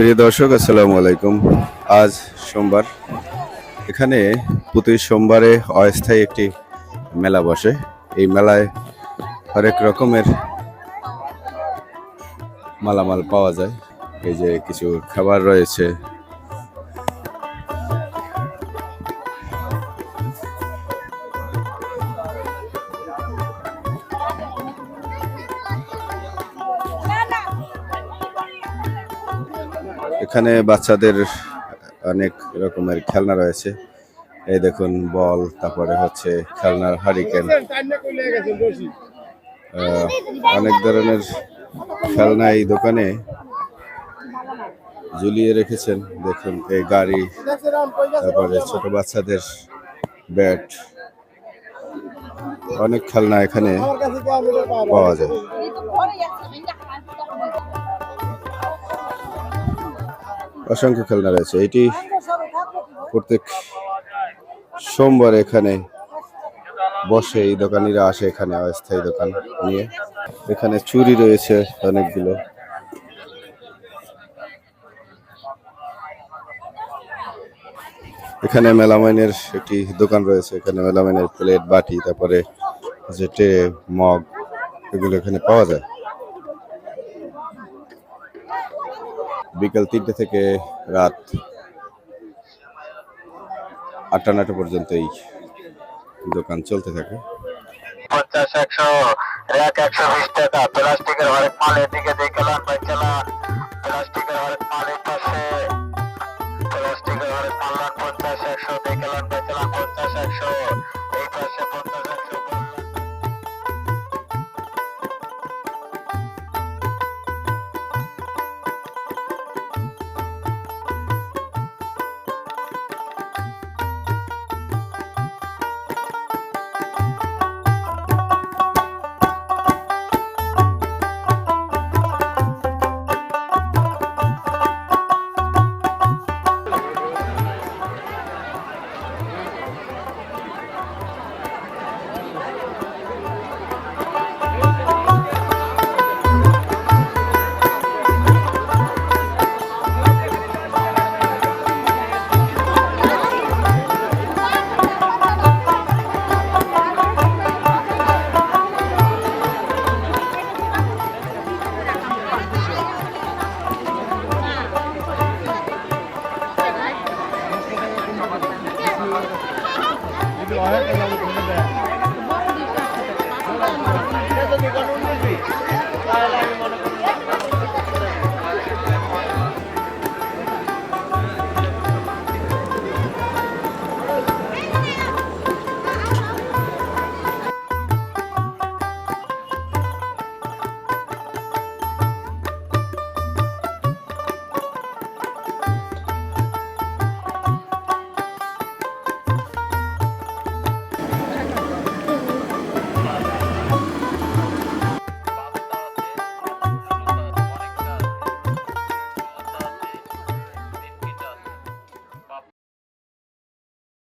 প্রিয় দর্শক, আসসালামু আলাইকুম। আজ সোমবার। এখানে প্রতি সোমবারে অস্থায়ী একটি মেলা বসে। এই মেলায় হরেক রকমের মালামাল পাওয়া যায়। এই যে কিছু খাবার রয়েছে এখানে বাচ্চাদের অনেক রকমের খেলনা রয়েছে। এই দেখুন, বল, তারপরে হচ্ছে খেলনার হারিকেন। অনেক ধরনের খেলনা এই দোকানে ঝুলিয়ে রেখেছেন। দেখুন, এই গাড়ি, তারপরে ছোট বাচ্চাদের ব্যাট, অনেক খেলনা এখানে পাওয়া যায়। অসংখ্য খেলনা রয়েছে। এটি প্রত্যেক সোমবার এখানে বসে এই দোকানিরা আসে এখানে অস্থায়ী দোকান নিয়ে। এখানে চুরি রয়েছে অনেকগুলো। এখানে মেলামাইনের একটি দোকান রয়েছে। এখানে মেলামাইনের প্লেট, বাটি, তারপরে যে মগ, এগুলো এখানে পাওয়া যায়। বিকাল তিনটে থেকে রাত আটটা নটা পর্যন্ত এই দোকান চলতে থাকে। পঞ্চাশ, একশো, এক, একশো বিশ টাকা। প্লাস্টিকের দেখলাম প্লাস্টিকের প্লাস্টিকের পঞ্চাশ, একশো। পঞ্চাশ, একশো। এই পাশে পঞ্চাশ 来。来来